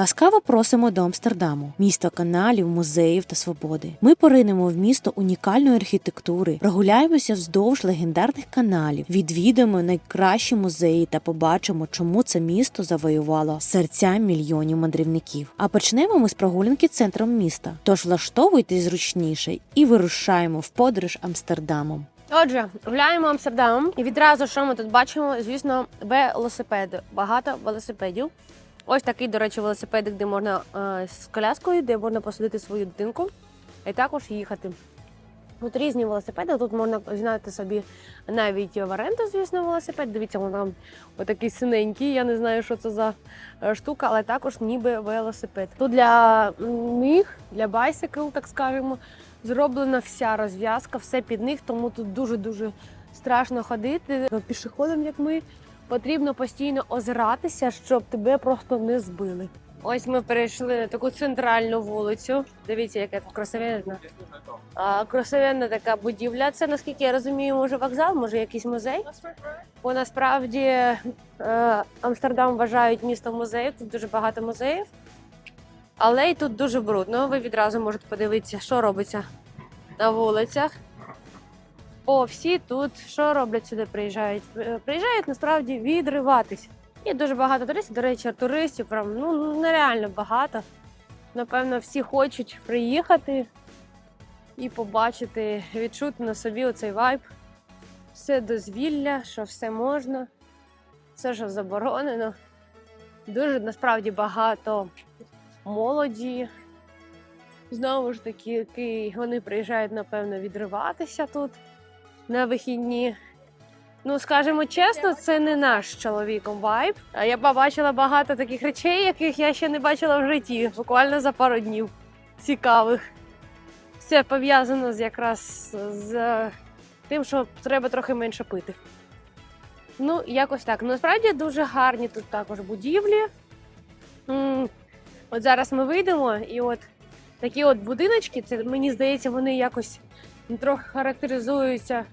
Ласкаво просимо до Амстердаму, місто каналів, музеїв та свободи. Ми поринемо в місто унікальної архітектури, прогуляємося вздовж легендарних каналів, відвідаємо найкращі музеї та побачимо, чому це місто завоювало серця мільйонів мандрівників. А почнемо ми з прогулянки центром міста. Тож влаштовуйтесь зручніше і вирушаємо в подорож Амстердамом. Отже, гуляємо Амстердамом, і відразу, що ми тут бачимо, звісно, велосипеди. Багато велосипедів. Ось такий, до речі, велосипедик, де можна е, з коляскою, де можна посадити свою дитинку і також їхати. Тут різні велосипеди. Тут можна взяти собі навіть в оренду, звісно, велосипед. Дивіться, вон там отакий синенький. Я не знаю, що це за е, штука, але також ніби велосипед. Тут для них, для байсикл, так скажемо, зроблена вся розв'язка, все під них, тому тут дуже-дуже страшно ходити. Пішоходам, як ми, потрібно постійно озиратися, щоб тебе просто не збили. Ось ми перейшли на таку центральну вулицю. Дивіться, яка красивенна. А, красивенна така будівля. Це, наскільки я розумію, може вокзал, може якийсь музей. Бо насправді е, Амстердам вважають містом музеїв, тут дуже багато музеїв. Але й тут дуже брудно. Ви відразу можете подивитися, що робиться на вулицях. О, всі тут що роблять сюди? Приїжджають? Е, Приїжджають насправді відриватись. І дуже багато туристів. До речі, туристів прям ну нереально багато. Напевно, всі хочуть приїхати і побачити, відчути на собі оцей вайб. Все дозвілля, що все можна, все, що заборонено. Дуже насправді багато молоді. Знову ж таки, вони приїжджають, напевно, відриватися тут на вихідні. Ну, скажімо чесно, це не наш чоловіком вайб. Я побачила багато таких речей, яких я ще не бачила в житті, буквально за пару днів цікавих. Все пов'язано з якраз з тим, що треба трохи менше пити. Ну, якось так. Насправді дуже гарні тут також будівлі. От зараз ми вийдемо, і от такі от будиночки, це мені здається, вони якось трохи характеризуються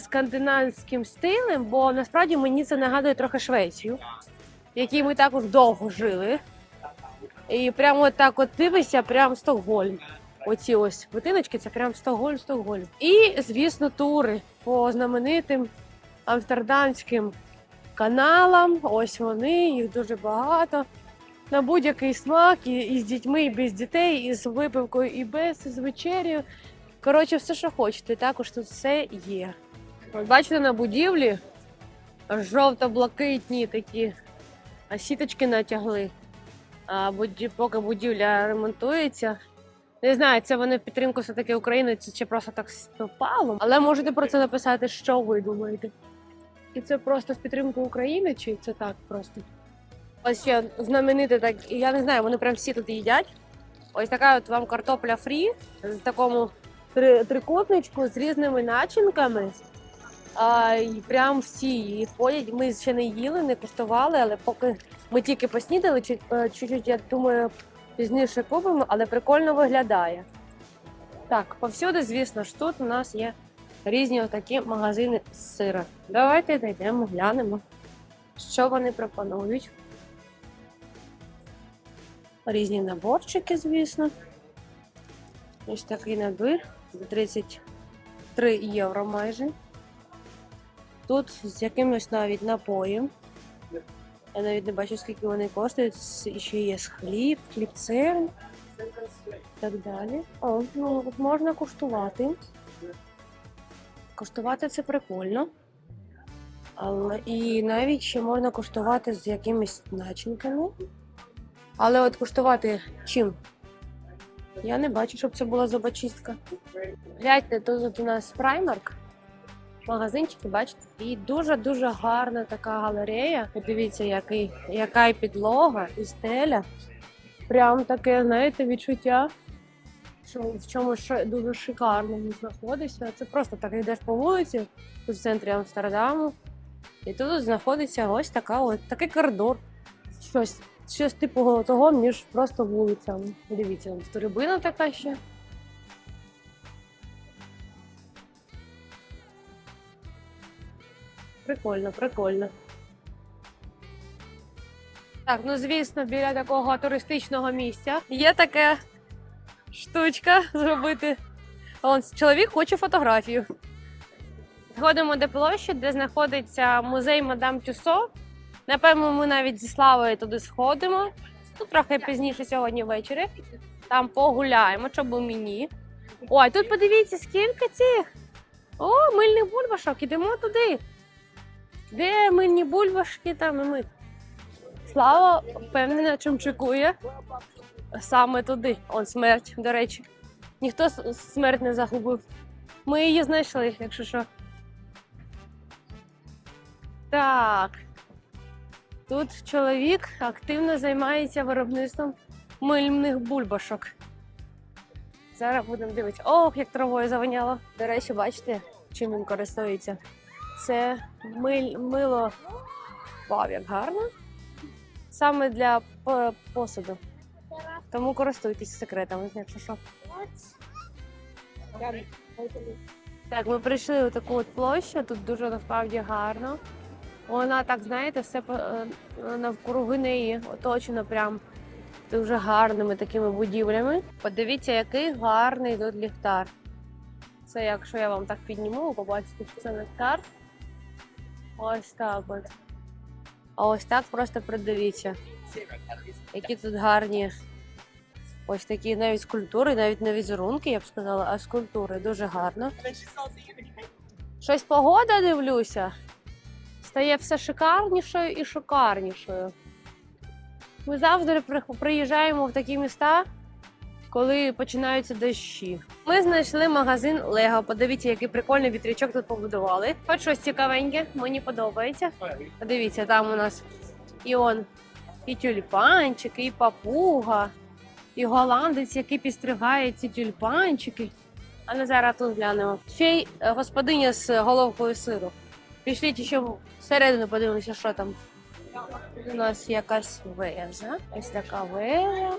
скандинавським стилем, бо насправді мені це нагадує трохи Швецію, в якій ми також довго жили. І прямо так от дивишся, прям Стокгольм. Оці ось будиночки, це прям Стокгольм, Стокгольм. І, звісно, тури по знаменитим амстердамським каналам. Ось вони, їх дуже багато. На будь-який смак, і, і з дітьми, і без дітей, і з випивкою, і без, і з вечерю. Коротше, все, що хочете, також тут все є. Бачите, на будівлі жовто-блакитні такі сіточки натягли. А, поки будівля ремонтується. Не знаю, це вони в підтримку все-таки України, чи, чи просто так співпало. Але можете про це написати, що ви думаєте. І це просто в підтримку України, чи це так просто? Ось ще знамените так, я не знаю, вони прям всі тут їдять. Ось така от вам картопля фрі з такому три, трикутничку з різними начинками. А, і прям всі її ходять. Ми ще не їли, не куштували, але поки ми тільки поснідали, е, чуть-чуть, я думаю, пізніше купимо, але прикольно виглядає. Так, повсюди, звісно ж, тут у нас є різні отакі магазини з сира. Давайте зайдемо, глянемо, що вони пропонують. Різні наборчики, звісно. Ось такий набір за 33 євро майже. Тут з якимось навіть напоєм. Я навіть не бачу, скільки вони коштують. Ще є хліб, хлібцем і так далі. О, ну можна куштувати. Куштувати це прикольно. Але і навіть ще можна куштувати з якимись начинками. Але от куштувати чим? Я не бачу, щоб це була зубочистка. Гляньте, тут у нас праймарк. Магазинчики, бачите, і дуже-дуже гарна така галерея. Подивіться, який, яка і підлога, і стеля. Прям таке, знаєте, відчуття, що в чомусь ще дуже шикарному знаходишся. Це просто так йдеш по вулиці, в центрі Амстердаму. І тут знаходиться ось така от такий коридор. Щось, щось типу того, між просто вулицями. Дивіться, тут рибина така ще. Прикольно, прикольно. Так, ну звісно, біля такого туристичного місця є така штучка зробити. Он чоловік хоче фотографію. Ходимо до площі, де знаходиться музей Мадам Тюсо. Напевно, ми навіть зі Славою туди сходимо. Тут трохи пізніше сьогодні ввечері. Там погуляємо, щоб у мені. Ой, тут подивіться, скільки цих. О, мильних бульбашок, ідемо туди. Де мильні бульбашки, там і ми. Слава впевнена, чим чекує саме туди. Он смерть, до речі. Ніхто смерть не загубив. Ми її знайшли, якщо що. Так. Тут чоловік активно займається виробництвом мильних бульбашок. Зараз будемо дивитися. Ох, як травою завоняло. До речі, бачите, чим він користується? Це мило. Вау, як гарно. Саме для посуду. Тому користуйтесь секретами, якщо що. Так, ми прийшли у таку от площу, тут дуже насправді гарно. Вона так, знаєте, все е, навкруги неї оточено прям дуже гарними такими будівлями. Подивіться, який гарний тут ліхтар. Це якщо я вам так підніму, побачите, що це ліхтар. Ось так от. А ось так просто придивіться. Які тут гарні. Ось такі навіть скульптури, навіть не візерунки, я б сказала, а скульптури дуже гарно. Щось погода дивлюся. Стає все шикарнішою і шикарнішою. Ми завжди при- приїжджаємо в такі міста, коли починаються дощі. Ми знайшли магазин Лего. Подивіться, який прикольний вітрячок тут побудували. Хоч щось цікавеньке, мені подобається. Подивіться, там у нас і он, і тюльпанчики, і папуга, і голландець, який підстригає ці тюльпанчики. А ми зараз тут глянемо. Ще й е, господиня з головкою сиру. Пішліть ще всередину подивимося, що там. У нас якась вежа. Ось така вежа.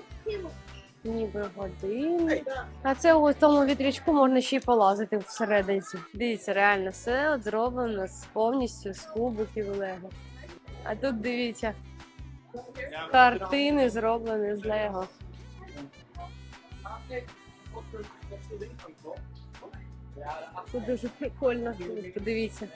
Ніби годинник. А це у тому вітрячку можна ще й полазити всередині. Дивіться, реально все от зроблено з повністю з кубиків Лего. А тут дивіться, картини зроблені з Лего. Це дуже прикольно. Подивіться.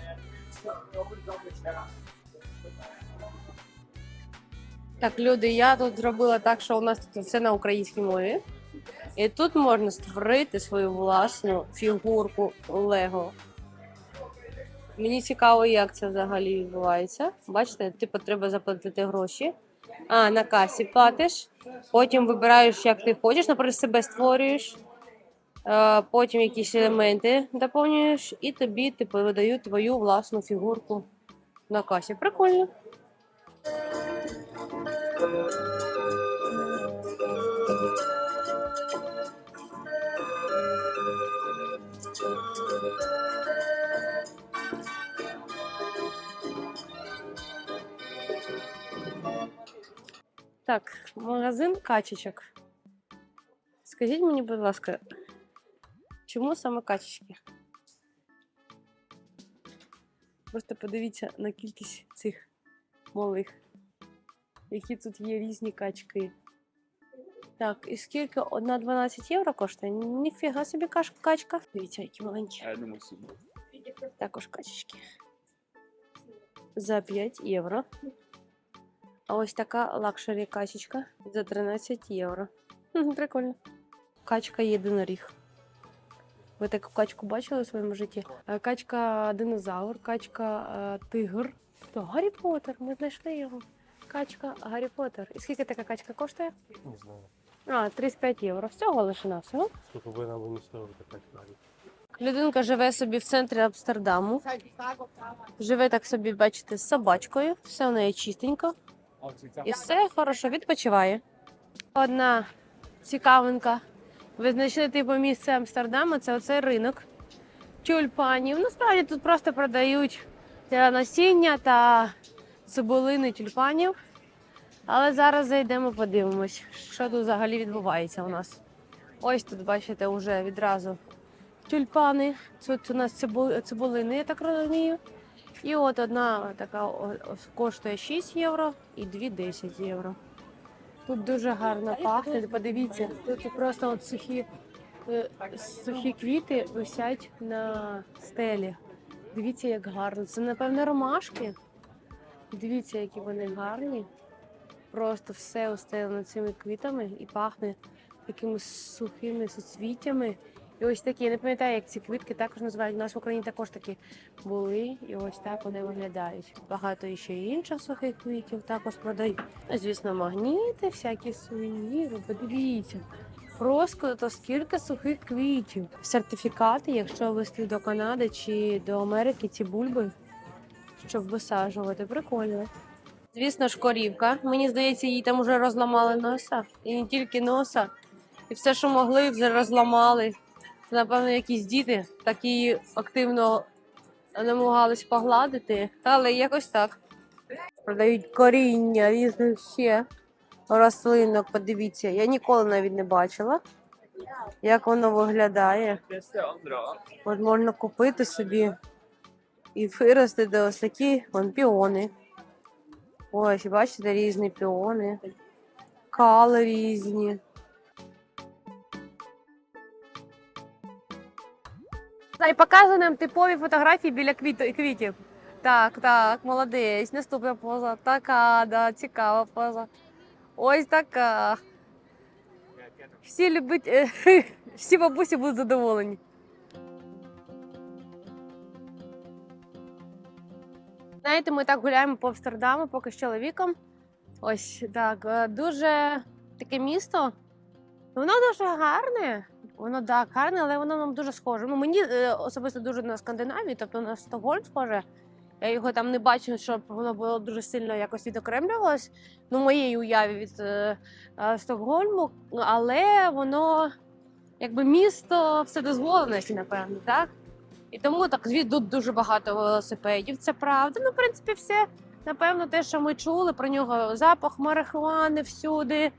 Так, люди, я тут зробила так, що у нас тут все на українській мові. І тут можна створити свою власну фігурку Лего. Мені цікаво, як це взагалі відбувається. Бачите, типу, треба заплатити гроші. А, на касі платиш. Потім вибираєш, як ти хочеш, наприклад, себе створюєш. Е, Потім якісь елементи доповнюєш, і тобі типу, видають твою власну фігурку на касі. Прикольно. Так, магазин качечок. Скажіть мені, будь ласка, чому саме качечки? Просто подивіться на кількість цих малих, які тут є різні качки. Так, і скільки? Одна 12 євро коштує? Ніфіга собі качка. Дивіться, які маленькі. Я думаю, сильно. Також качечки. За 5 євро. А ось така лакшері качечка за 13 євро. Хм, Прикольно. Качка єдиноріг. Ви таку качку бачили у своєму житті? Е, Качка динозавр, качка е, тигр. То Гаррі Поттер, ми знайшли його. Качка Гаррі Поттер. І скільки така качка коштує? Не знаю. А, 35 євро. Всього лише на всього. Сколько бы нам не стоило такая тварь. Людинка живе собі в центрі Амстердаму. Живе так собі, бачите, з собачкою. Все у неї чистенько. І все хорошо, відпочиває. Одна цікавинка. Ви знайшли типу місце Амстердаму, це оцей ринок тюльпанів. Насправді тут просто продають для насіння та цибулини тюльпанів. Але зараз зайдемо, подивимось, що тут взагалі відбувається у нас. Ось тут, бачите, вже відразу тюльпани. Тут у нас цибулини, я так розумію. І от одна така коштує 6 євро і дві 10 євро. Тут дуже гарно пахне. Подивіться, тут просто от сухі, е, сухі квіти висять на стелі. Дивіться, як гарно. Це, напевно, ромашки. Дивіться, які вони гарні. Просто все устелено цими квітами і пахне якимись сухими суцвіттями. І ось такі, я не пам'ятаю, як ці квітки також називають. У нас в Україні також такі були, і ось так вони виглядають. Багато ще інших сухих квітів також продають. Звісно, магніти, всякі сувеніри. Подивіться. Розкладу скільки сухих квітів. Сертифікати, якщо вести до Канади чи до Америки ці бульби, щоб висаджувати. Прикольно. Звісно ж, корівка. Мені здається, їй там вже розламали носа. І не тільки носа. І все, що могли, вже розламали. Це, напевно, якісь діти так її активно намагались погладити, але якось так. Продають коріння різних ще рослинок. Подивіться, я ніколи навіть не бачила, як воно виглядає. От можна купити собі і виростити ось такі вон, піони. Ось, бачите, різні піони, кали різні. І показує нам типові фотографії біля квітів. Так, так, молодець. Наступна поза. Така, да, цікава поза. Ось така. Всі любить, е, всі бабусі будуть задоволені. Знаєте, ми так гуляємо по Амстердаму, поки з чоловіком. Ось так, е, дуже таке місто. Воно дуже гарне. Воно так гарне, але воно нам дуже схоже. Ну мені е, особисто дуже на Скандинавію, тобто на Стокгольм схоже. Я його там не бачу, щоб воно було дуже сильно якось відокремлювалось. Ну, в уяві від е, е, Стокгольму, але воно якби місто вседозволеності, напевно, так? І тому так тут дуже багато велосипедів. Це правда. Ну, в принципі, все напевно, те, що ми чули про нього, запах марихуани всюди,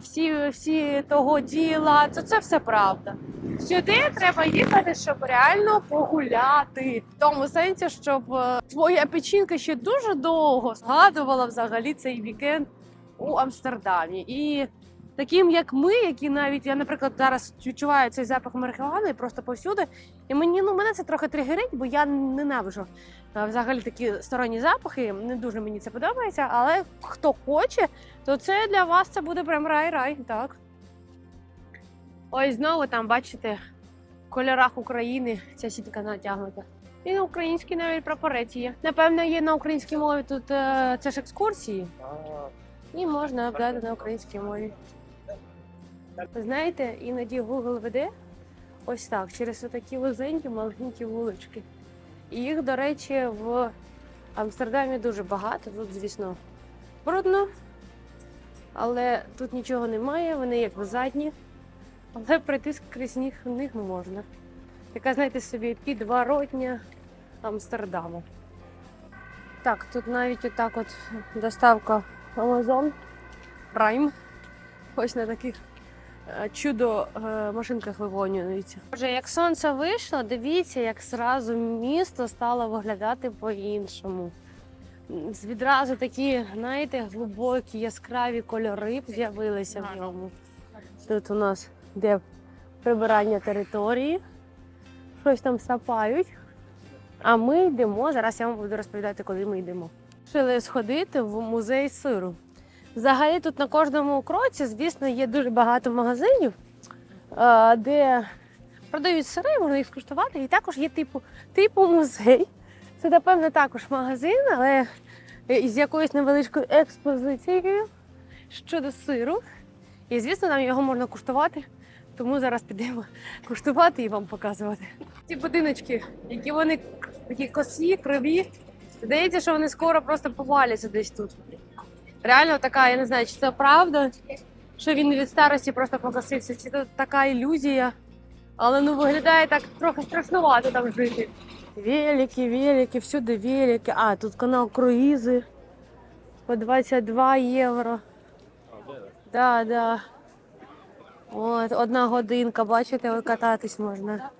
всі, всі того діла. Це, це все правда. Сюди треба їхати, щоб реально погуляти. В тому сенсі, щоб е, твоя печінка ще дуже довго згадувала взагалі цей вікенд у Амстердамі. І таким, як ми, які навіть я, наприклад, зараз відчуваю цей запах марихуани просто повсюди. І мені ну мене це трохи тригерить, бо я ненавижу е, взагалі такі сторонні запахи. Не дуже мені це подобається. Але хто хоче, то це для вас це буде прям рай-рай. Так. Ось знову там, бачите, в кольорах України ця сітка натягнута. І на українській навіть прапорець є. Напевно, є на українській мові тут е, це ж екскурсії, і можна обдати на українській мові. Ви знаєте, іноді Google веде ось так, через такі вузенькі маленькі вулички. І їх, до речі, в Амстердамі дуже багато. Тут, звісно, брудно, але тут нічого немає, вони як задні. Але пройти скрізь них, них можна. Яка, знаєте собі, підворотня Амстердаму. Так, тут навіть отак от доставка Amazon Prime. Ось на таких чудо е, машинках вивонюється. Боже, як сонце вийшло, дивіться, як зразу місто стало виглядати по-іншому. Відразу такі, знаєте, глибокі яскраві кольори з'явилися в ньому. Тут у нас де прибирання території, щось там сапають. А ми йдемо. Зараз я вам буду розповідати, куди ми йдемо. Вирішили сходити в музей сиру. Взагалі тут на кожному кроці, звісно, є дуже багато магазинів, е, де продають сири, можна їх скуштувати. І також є типу, типу музей. Це, напевно, також магазин, але з якоюсь невеличкою експозицією щодо сиру. І, звісно, нам його можна куштувати. Тому зараз підемо куштувати і вам показувати. Ці будиночки, які вони такі косі, криві. Здається, що вони скоро просто поваляться десь тут. Реально така, я не знаю, чи це правда, що він від старості просто покосився, чи це така ілюзія. Але ну виглядає так трохи страшнувато там жити. Велики, велики, всюди велики. А, тут канал круїзи по 22 євро. Да, да. От, одна годинка, бачите, кататись можна.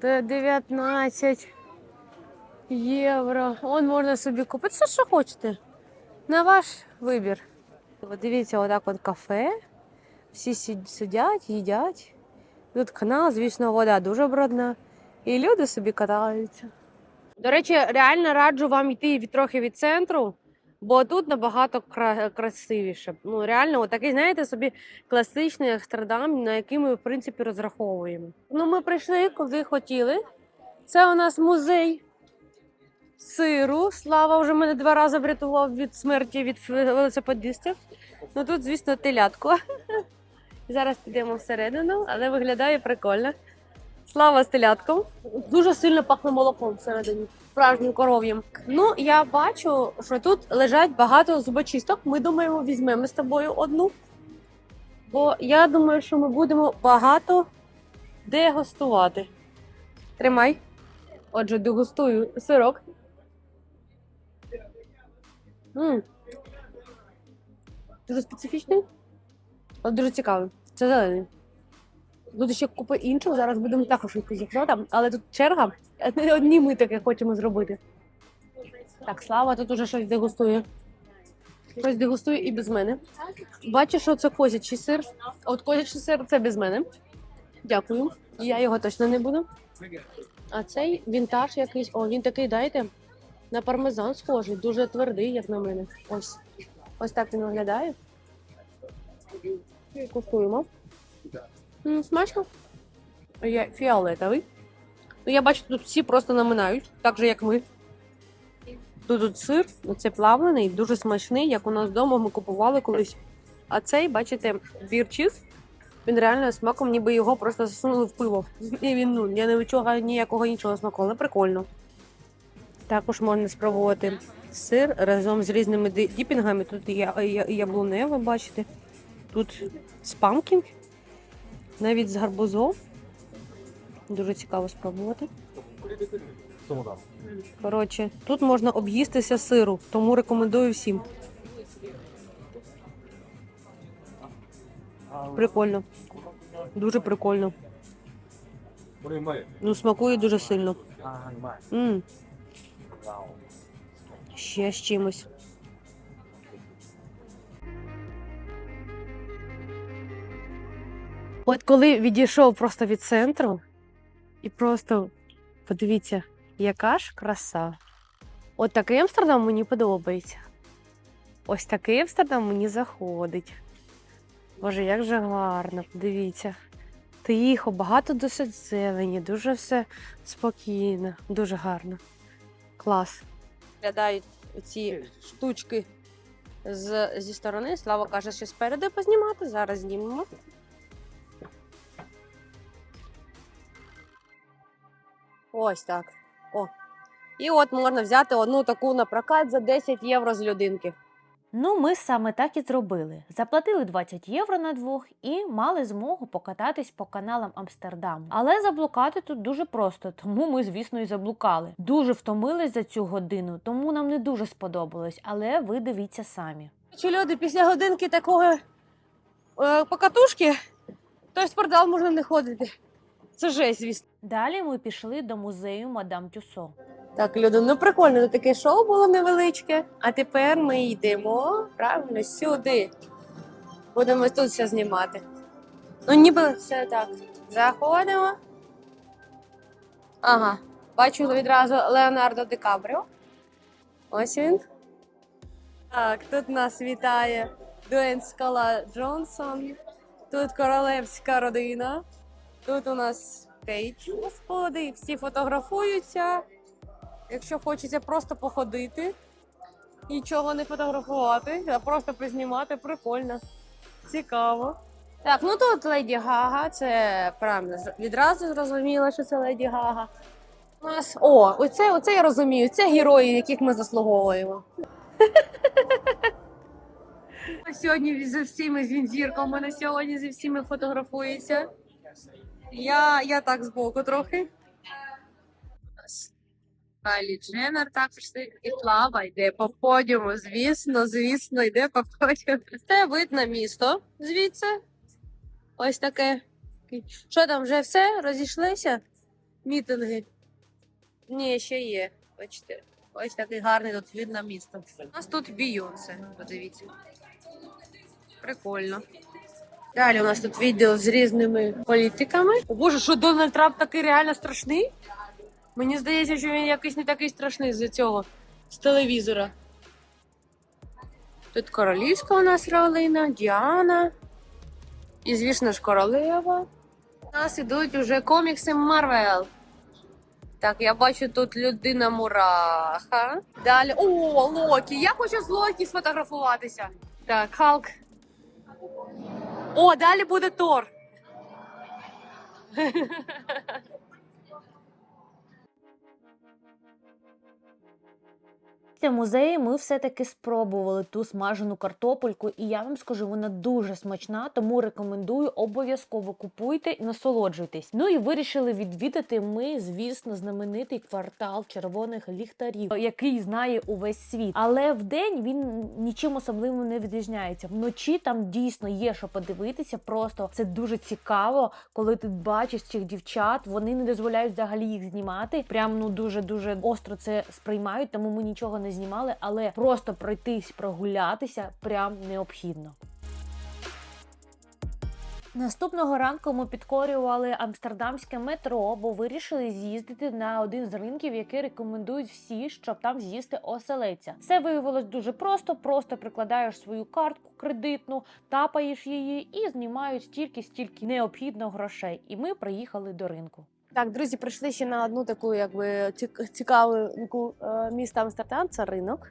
Т 19. Євро. Он можна собі купити все, що хочете. На ваш вибір. От дивіться, отак от кафе. Всі сидять, їдять. Тут канал, звісно, вода дуже брудна. І люди собі катаються. До речі, реально раджу вам йти трохи від центру, бо тут набагато кра- красивіше. Ну, реально, такий, знаєте, собі класичний Амстердам, на який ми, в принципі, розраховуємо. Ну, ми прийшли, куди хотіли. Це у нас музей сиру. Слава вже мене два рази врятував від смерті від велосипедистів. Ну тут, звісно, телятко. Зараз підемо всередину, але виглядає прикольно. Слава з телятком. Дуже сильно пахне молоком всередині, справжнім коров'ям. Ну, я бачу, що тут лежать багато зубочисток. Ми думаємо, візьмемо з тобою одну. Бо я думаю, що ми будемо багато дегустувати. Тримай. Отже, дегустую сирок. М Дуже специфічний, але дуже цікавий. Це зелений. Тут ще купа інших, зараз будемо також там, але тут черга. Не одні ми таке хочемо зробити. Так, Слава тут уже щось дегустує. Щось дегустує і без мене. Бачу, що це козячий сир. От козячий сир це без мене. Дякую. Я його точно не буду. А цей вінтаж якийсь. О, він такий, дайте. На пармезан схожий, дуже твердий, як на мене. Ось. Ось так він виглядає. Куштуємо. Смачно. Я фіолетовий. Ну, я бачу, тут всі просто наминають, так же, як ми. Тут, тут сир, це плавлений, дуже смачний, як у нас вдома ми купували колись. А цей, бачите, бірчіз. Він реально смаком, ніби його просто засунули в пиво. І він, ну, я не відчуваю ніякого іншого смаку, але прикольно. Також можна спробувати сир разом з різними діпінгами. Тут є я- яблуневе, бачите. Тут спамкінг, навіть з гарбузом. Дуже цікаво спробувати. Коротше, тут можна об'їстися сиру, тому рекомендую всім. Прикольно. Дуже прикольно. Ну, смакує дуже сильно. м Ще з чимось. От коли відійшов просто від центру, і просто подивіться, яка ж краса. От такий Амстердам мені подобається. Ось такий Амстердам мені заходить. Боже, як же гарно, подивіться. Тихо, багато досить зелені, дуже все спокійно, дуже гарно. Клас. Глядають ці штучки з, зі сторони. Слава каже, що спереду познімати. Зараз знімемо. Ось так. О. І от можна взяти одну таку на прокат за 10 євро з людинки. Ну, ми саме так і зробили. Заплатили 20 євро на двох і мали змогу покататись по каналам Амстердаму. Але заблукати тут дуже просто, тому ми, звісно, і заблукали. Дуже втомились за цю годину, тому нам не дуже сподобалось, але ви дивіться самі. Чи люди після годинки такого е, покатушки, то в спортзал можна не ходити. Це жесть, звісно. Далі ми пішли до музею Мадам Тюсо. Так, люди, ну прикольно, тут таке шоу було невеличке. А тепер ми йдемо правильно сюди. Будемо тут все знімати. Ну, ніби все так. Заходимо. Ага. Бачу відразу Леонардо Ди Капріо. Ось він. Так, тут нас вітає Дуен Скала Джонсон. Тут королевська родина. Тут у нас Кейдж. Господи, всі фотографуються. Якщо хочеться просто походити, нічого не фотографувати, а просто познімати, прикольно. Цікаво. Так, ну тут Леді Гага, це правильно відразу зрозуміло, що це Леді Гага. У нас о, оце, оце я розумію. Це герої, яких ми заслуговуємо. Сьогодні зі всіми з Вінзірком мене сьогодні зі всіми фотографується. Я, я так збоку трохи. Кайлі Дженнер також і Слава йде по подіуму. Звісно, звісно, йде по подіуму. Це вид на місто звідси. Ось таке. Що там, вже все? Розійшлися? Мітинги? Ні, ще є. Бачите, ось такий гарний тут від на місто. У нас тут Бійонсе, подивіться. Прикольно. Далі у нас тут відео з різними політиками. О Боже, що Дональд Трамп такий реально страшний? Мені здається, що він якийсь не такий страшний з цього, з телевізора. Тут королівська у нас ролина, Діана. І, звісно ж, королева. У нас ідуть уже комікси Марвел. Так, я бачу тут людина мураха. Далі. О, Локі! Я хочу з Локі сфотографуватися. Так, Халк. О, далі буде Тор. Після музею ми все-таки спробували ту смажену картопельку, і я вам скажу, вона дуже смачна, тому рекомендую обов'язково купуйте і насолоджуйтесь. Ну і вирішили відвідати ми, звісно, знаменитий квартал червоних ліхтарів, який знає увесь світ. Але в день він нічим особливим не відрізняється. Вночі там дійсно є що подивитися. Просто це дуже цікаво, коли ти бачиш цих дівчат. Вони не дозволяють взагалі їх знімати. Прям ну дуже дуже остро це сприймають, тому ми нічого не знімали, але просто пройтись, прогулятися прям необхідно. Наступного ранку ми підкорювали амстердамське метро, бо вирішили з'їздити на один з ринків, який рекомендують всі, щоб там з'їсти оселеця. Все виявилось дуже просто: просто прикладаєш свою картку кредитну, тапаєш її і знімають стільки, стільки необхідно грошей. І ми приїхали до ринку. Так, друзі, прийшли ще на одну таку, якби цік- цікаву е, місто Амстердам, це ринок.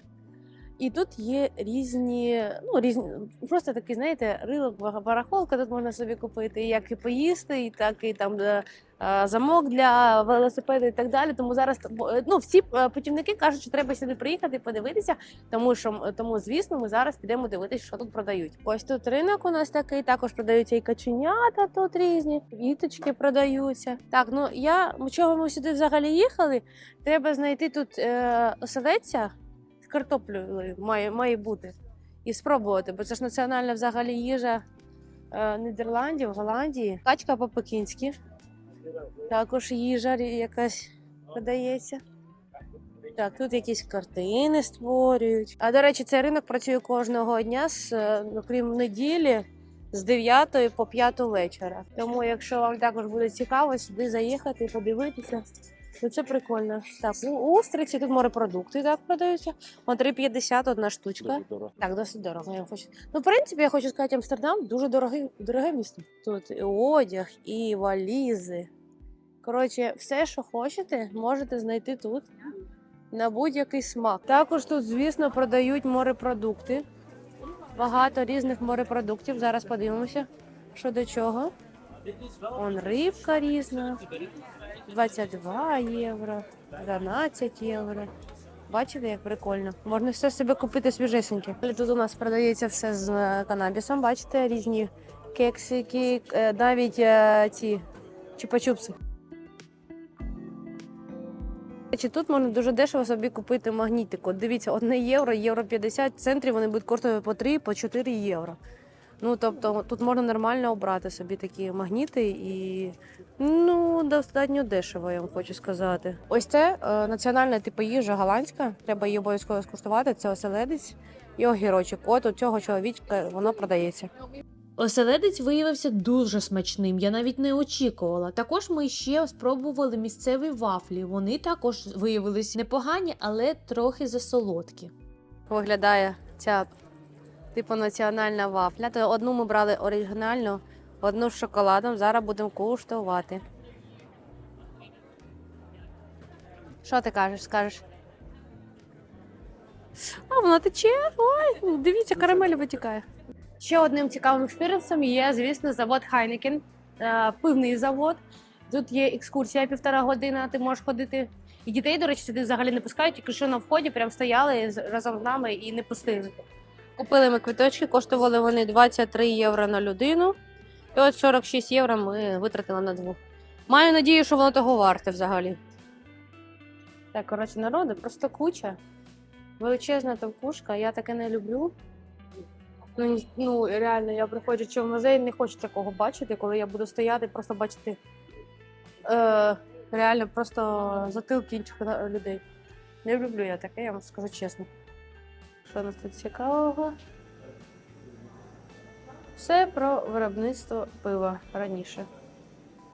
І тут є різні, ну різні, просто такий, знаєте, бара- барахолка. Тут можна собі купити як і поїсти, і так і там е, е, замок для велосипеду і так далі. Тому зараз е, ну, всі е, путівники кажуть, що треба сюди приїхати і подивитися, тому що тому, звісно, ми зараз підемо дивитися, що тут продають. Ось тут ринок у нас такий, також продаються і каченята тут різні, квіточки продаються. Так, ну я чого ми сюди взагалі їхали? Треба знайти тут е, оселедця картоплею має, має бути. І спробувати, бо це ж національна взагалі їжа е, Нідерландів, Голландії. Качка по-пекінськи. Також їжа якась подається. Так, тут якісь картини створюють. А до речі, цей ринок працює кожного дня, з, е, ну, крім неділі, з 9 по 5 вечора. Тому, якщо вам також буде цікаво, сюди заїхати подивитися, то це прикольно. Так, у устриці тут морепродукти так продаються. О 3,50 одна штучка. Так, досить дорого. Я хочу. Ну, в принципі, я хочу сказати, Амстердам дуже дорогий, дороге місто. Тут і одяг, і валізи. Коротше, все, що хочете, можете знайти тут на будь-який смак. Також тут, звісно, продають морепродукти. Багато різних морепродуктів. Зараз подивимося, що до чого. Он рибка різна. 22 євро, 12 євро. Бачите, як прикольно. Можна все собі купити свіжесеньке. Тут у нас продається все з е, канабісом. Бачите, різні кексики, е, навіть е, ці чупа-чупси. Тут можна дуже дешево собі купити магнітику? Дивіться, 1 євро, євро 50 в центрі вони будуть коштувати по 3, по 4 євро. Ну, тобто тут можна нормально обрати собі такі магніти і ну, достатньо дешево, я вам хочу сказати. Ось це е, національна типу їжа голландська. Треба її обов'язково скуштувати. Це оселедець і огірочок. От у цього чоловічка воно продається. Оселедець виявився дуже смачним. Я навіть не очікувала. Також ми ще спробували місцеві вафлі. Вони також виявилися непогані, але трохи засолодкі. Виглядає ця типу національна вафля. То одну ми брали оригінальну, одну з шоколадом. Зараз будемо куштувати. Що ти кажеш? Скажеш? А, вона тече. Ой, дивіться, карамель витікає. Ще одним цікавим експірієнсом є, звісно, завод Хайнекен, пивний завод. Тут є екскурсія півтора години, ти можеш ходити. І дітей, до речі, сюди взагалі не пускають, тільки що на вході прям стояли разом з нами і не пустили. Купили ми квиточки, коштували вони 23 євро на людину. І от 46 євро ми витратили на двох. Маю надію, що воно того варте взагалі. Так, коротше, народу просто куча. Величезна товкушка, я таке не люблю. Ну, ну реально, я приходячи в музей, не хочу такого бачити, коли я буду стояти, просто бачити е, реально просто затилки інших людей. Не люблю я таке, я вам скажу чесно. Що у нас тут цікавого? Все про виробництво пива раніше.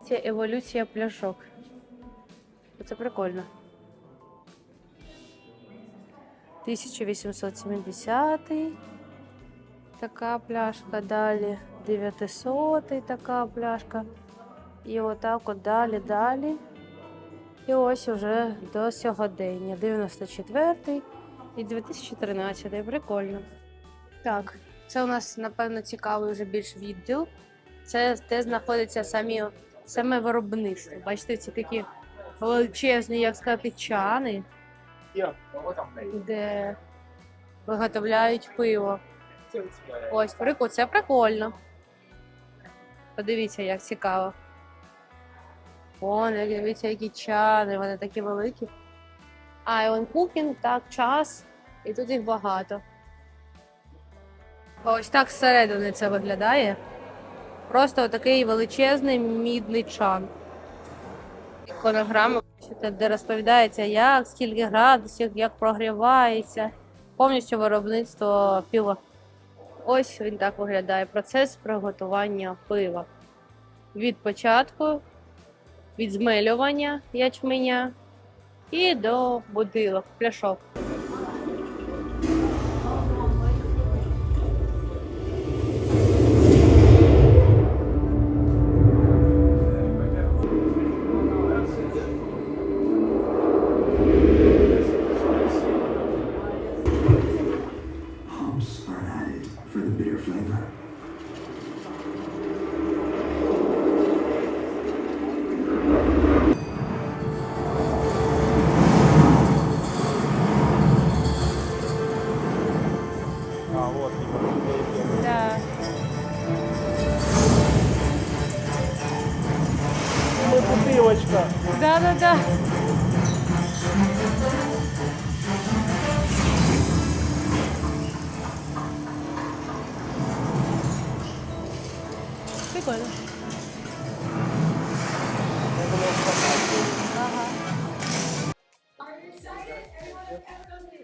Це еволюція пляшок. Це прикольно. 1870 така пляшка, далі 900 така пляшка. І отак от далі, далі. І ось уже до сьогодення. 94 і 2013. Прикольно. Так, це у нас, напевно, цікавий вже більш відділ. Це де знаходиться самі, саме виробництво. Бачите, ці такі величезні, як сказати, чани, де виготовляють пиво. Ось, прикол, це прикольно. Подивіться, як цікаво. Вон, як дивіться, які чани, вони такі великі. Он кукінг, так, час, і тут їх багато. Ось так зсередини це виглядає. Просто такий величезний мідний чан. Іконограма, де розповідається, як, скільки градусів, як прогрівається. Повністю виробництво пива. Ось він так виглядає. Процес приготування пива. Від початку, від змелювання ячменя і до бутилок, пляшок.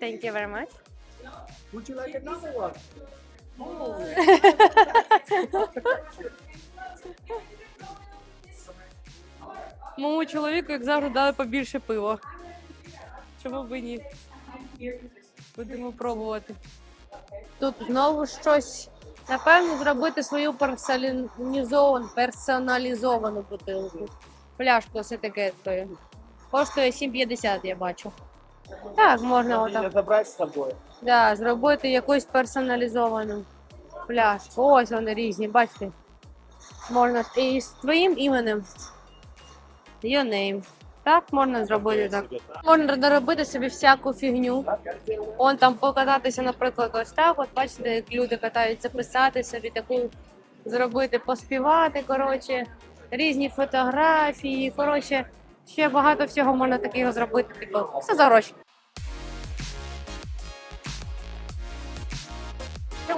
Thank you very much. Would you like another one? Моєму чоловіку, як завжди, дали побільше пива. Чому б і ні? Будемо пробувати. Тут знову щось. Напевно, зробити свою персоналізовану, персоналізовану бутилку. Пляшку з етикеткою. Коштує 7,50, я бачу. Так, можна Надо отак. забрать с собой. Да, зробити якусь персоналізовану пляшку. Ось вони різні, бачите. Можна і з твоїм іменем. Your name. Так, можна зробити так. Можна доробити собі всяку фігню. Он там покататися, наприклад, ось так. От бачите, як люди катаються, писати собі таку зробити, поспівати. Коротше, різні фотографії. Коротше, ще багато всього можна такого зробити. Типу, все за гроші.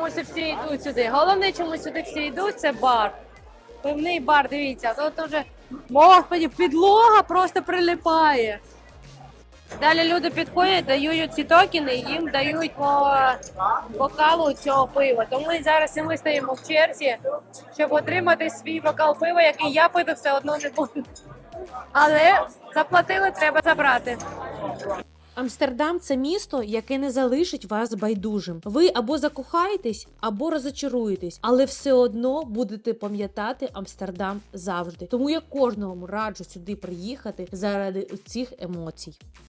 Чомусь всі йдуть сюди. Головне, чому сюди всі йдуть, це бар. Пивний бар, дивіться, тут вже, господі, підлога просто прилипає. Далі люди підходять, дають ці токени, їм дають по бокалу цього пива. Тому зараз і ми стоїмо в черзі, щоб отримати свій бокал пива, який я пити все одно не буду. Але заплатили, треба забрати. Амстердам це місто, яке не залишить вас байдужим. Ви або закохаєтесь, або розочаруєтесь, але все одно будете пам'ятати Амстердам завжди. Тому я кожному раджу сюди приїхати заради цих емоцій.